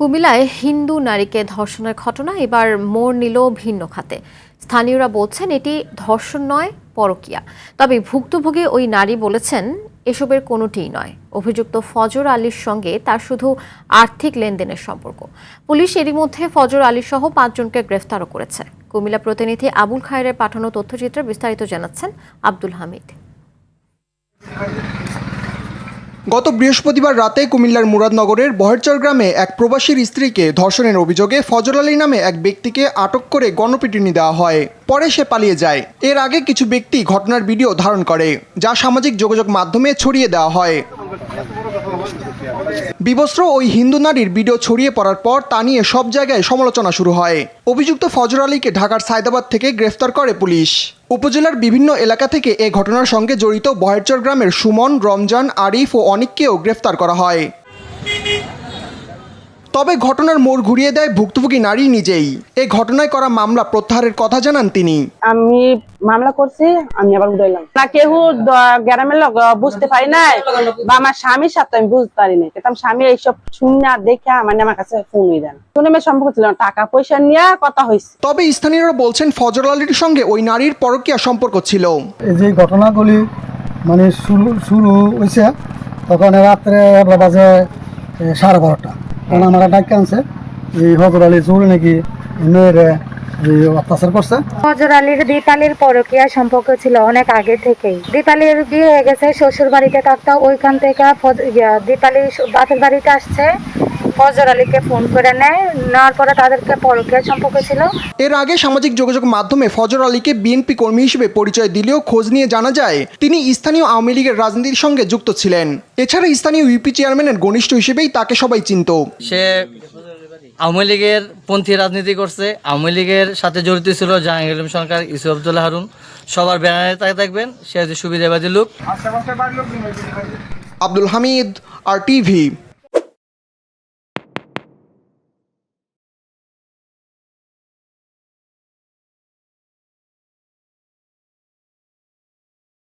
কুমিল্লায় হিন্দু নারীকে ধর্ষণের ঘটনা এবার মোড় নিল ভিন্ন খাতে। স্থানীয়রা বলছেন এটি ধর্ষণ নয়, পরকীয়া। তবে ভুক্তভোগী ওই নারী বলেছেন, এসবের কোনোটিই নয়। অভিযুক্ত ফজর আলীর সঙ্গে তার শুধু আর্থিক লেনদেনের সম্পর্ক। পুলিশ এরই মধ্যে ফজর আলী সহ পাঁচজনকে গ্রেফতারও করেছে। কুমিল্লা প্রতিনিধি আবুল খায়ের পাঠানো তথ্যচিত্রে বিস্তারিত জানাচ্ছেন আব্দুল হামিদ। গত বৃহস্পতিবার রাতে কুমিল্লার মুরাদনগরের বহেরচর গ্রামে এক প্রবাসীর স্ত্রীকে ধর্ষণের অভিযোগে ফজর আলী নামে এক ব্যক্তিকে আটক করে গণপিটুনি দেওয়া হয়। পরে সে পালিয়ে যায়। এর আগে কিছু ব্যক্তি ঘটনার ভিডিও ধারণ করে, যা সামাজিক যোগাযোগ মাধ্যমে ছড়িয়ে দেওয়া হয়। বিবস্ত্র ওই হিন্দু নারীর ভিডিও ছড়িয়ে পড়ার পর তা নিয়ে সব জায়গায় সমালোচনা শুরু হয়। অভিযুক্ত ফজর আলীকে ঢাকার সায়দাবাদ থেকে গ্রেফতার করে পুলিশ। উপজেলার বিভিন্ন এলাকা থেকে এ ঘটনার সঙ্গে জড়িত বহেরচর গ্রামের সুমন, রমজান, আরিফ ও অনিককেও গ্রেফতার করা হয়। তবে ঘটনার মোড় ঘুরিয়ে দেয় ভুক্তভোগী নারী নিজেই। এ ঘটনায় করা মামলা প্রত্যাহারের কথা জানান তিনি। আমি মামলা করছি আমি আবার উঠাইলাম না কেউ গ্রামের লোক বুঝতে পারি নাই? বা আমার স্বামীর সাথে আমি বুঝতে পারি নাই। কিন্তু আমার স্বামী এইসব শুনে দেখে মানে আমার কাছে ফোন দেন শুনে মেয়ে সম্পর্ক ছিল না, টাকা পয়সা নিয়ে কথা হয়েছে। তবে স্থানীয়রা বলছেন ফজর আলীর সঙ্গে ওই নারীর পরকীয়া সম্পর্ক ছিল। এই যে ঘটনাগুলি মানে শুরু শুরু হয়েছে তখন রাত্রে বাজে সাড়ে বারোটা। তখন আমার ডাক আনছে এই হজর আলী চুল নাকি মেয়ের অত্যাচার করছে। হজর আলীর দীপালির পরকিয়া সম্পর্ক ছিল অনেক আগে থেকেই। দীপালির বিয়ে হয়ে গেছে শ্বশুর বাড়িতে থাকতো, ওইখান থেকে দীপালি বাপের বাড়িতে আসছে। ফজর আলীকে ফোন করে নেয়। নেওয়ার পরে তাদেরকে পরকীয়া সম্পর্ক ছিল। এর আগে সামাজিক যোগাযোগ মাধ্যমে ফজর আলীকে বিএনপি কর্মী হিসেবে পরিচয় দিলেও খোঁজ নিয়ে জানা যায় তিনি স্থানীয় আওয়ামী লীগের রাজনীতির সঙ্গে যুক্ত ছিলেন। এছাড়া স্থানীয় ইউপি চেয়ারম্যানের ঘনিষ্ঠ হিসেবেই তাকে সবাই চিনত। সে আওয়ামী লীগের পন্থী রাজনীতি করছে। আওয়ামী লীগের সাথে জড়িত ছিল জাহাঙ্গীর আলম সরকার ইসু আবদুল্লাহ হারুন। সবার ব্যানারে তাকে থাকবেন সে হচ্ছে সুবিধাবাদী লোক। আব্দুল হামিদ আর টিভি